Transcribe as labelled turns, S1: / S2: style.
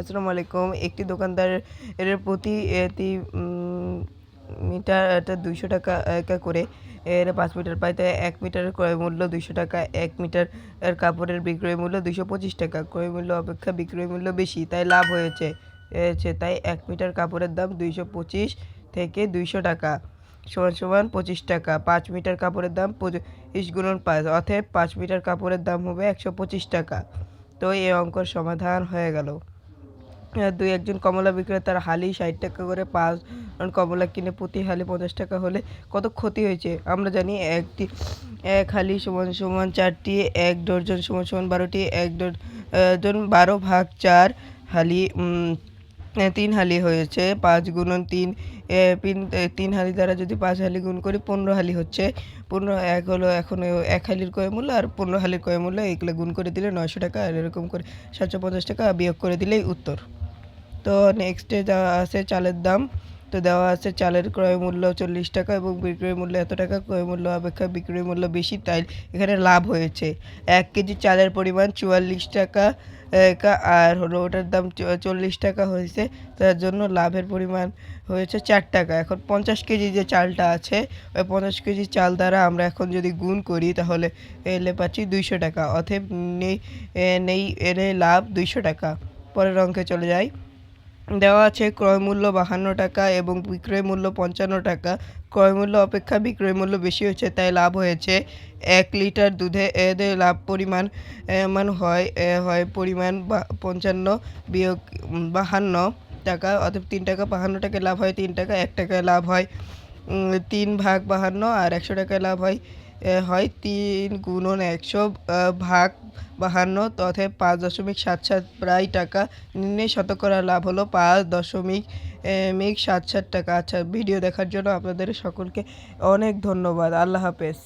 S1: আসসালামু আলাইকুম। একটি দোকানদার এর প্রতি এতি উম, মিটার এটা দুইশো টাকা করে। এর পাঁচ মিটার পায় তাই এক মিটারের ক্রয় মূল্য দুইশো টাকা এক মিটার কাপড়ের বিক্রয় মূল্য দুইশো পঁচিশ টাকা। ক্রয় মূল্য অপেক্ষা বিক্রয় মূল্য বেশি তাই লাভ হয়েছে। তাই এক মিটার কাপড়ের দাম দুইশো পঁচিশ থেকে দুইশো টাকা সমান সমান পঁচিশ টাকা। পাঁচ মিটার কাপড়ের দাম পঁচিশ গুণন পাঁচ অতএব পাঁচ মিটার কাপড়ের দাম হবে একশো পঁচিশ টাকা। তো এই অঙ্কর সমাধান হয়ে গেল। দুই একজন কমলা বিক্রেতার হালি ষাট টাকা করে পাঁচ কমলা কিনে প্রতি হালি পঞ্চাশ টাকা হলে কত ক্ষতি হয়েছে? আমরা জানি একটি, এক হালি সমান সমান চারটি, এক ডজন সমান সমান বারোটি, এক ডজন বারো ভাগ চার হালি তিন হালি হয়েছে। পাঁচ গুণন তিন তিন- হালি দ্বারা যদি পাঁচ হালি গুণ করি পনেরো হালি হচ্ছে। পনেরো এক হলো এখন এক হালির কয় মূল্য আর পনেরো হালির কয় মূল্য এগুলো গুণ করে দিলে নয়শো টাকা আর এরকম করে সাতশো পঞ্চাশ টাকা বিয়োগ করে দিলেই উত্তর। তো নেক্সটে দেওয়া আছে চালের দাম। তো দেওয়া আছে চালের ক্রয় মূল্য চল্লিশ টাকা এবং বিক্রয় মূল্য এত টাকা। ক্রয় মূল্য অপেক্ষা বিক্রয় মূল্য বেশি, তাই এখানে লাভ হয়েছে। এক কেজি চালের পরিমাণ চুয়াল্লিশ টাকা আর হলো ওটার দাম চল্লিশ টাকা হয়েছে। তার জন্য লাভের পরিমাণ হয়েছে চার টাকা। এখন পঞ্চাশ কেজি যে চালটা আছে, ওই পঞ্চাশ কেজি চাল দ্বারা আমরা এখন যদি গুণ করি, তাহলে এলে পাচ্ছি দুইশো টাকা। অতএব নেই নেই এলে লাভ দুইশো টাকা। পরের অঙ্কে চলে যাই। দেওয়া আছে ক্রয় মূল্য বাহান্ন টাকা এবং বিক্রয় মূল্য পঞ্চান্ন টাকা। ক্রয় মূল্য অপেক্ষা বিক্রয় মূল্য বেশি হয়েছে তাই লাভ হয়েছে এক লিটার দুধে। এদের লাভ পরিমাণ এ, মান হয় হয় পরিমাণ পঞ্চান্ন বিয়োগ বাহান্ন টাকা অর্থাৎ তিন টাকা বাহান্ন টাকায় লাভ হয় তিন টাকা এক টাকায় লাভ হয়। তিন ভাগ বাহান্ন আর একশো টাকায় লাভ হয়। হয় তিন গুণন একশো ভাগ বাহান্ন, তথা পাঁচ দশমিক সাত সাত প্রায় টাকা। নির্ণয় শতকরা লাভ হলো পাঁচ দশমিক মিক সাত সাত টাকা। আচ্ছা ভিডিও দেখার জন্য আপনাদের সকলকে অনেক ধন্যবাদ। আল্লাহ হাফেজ।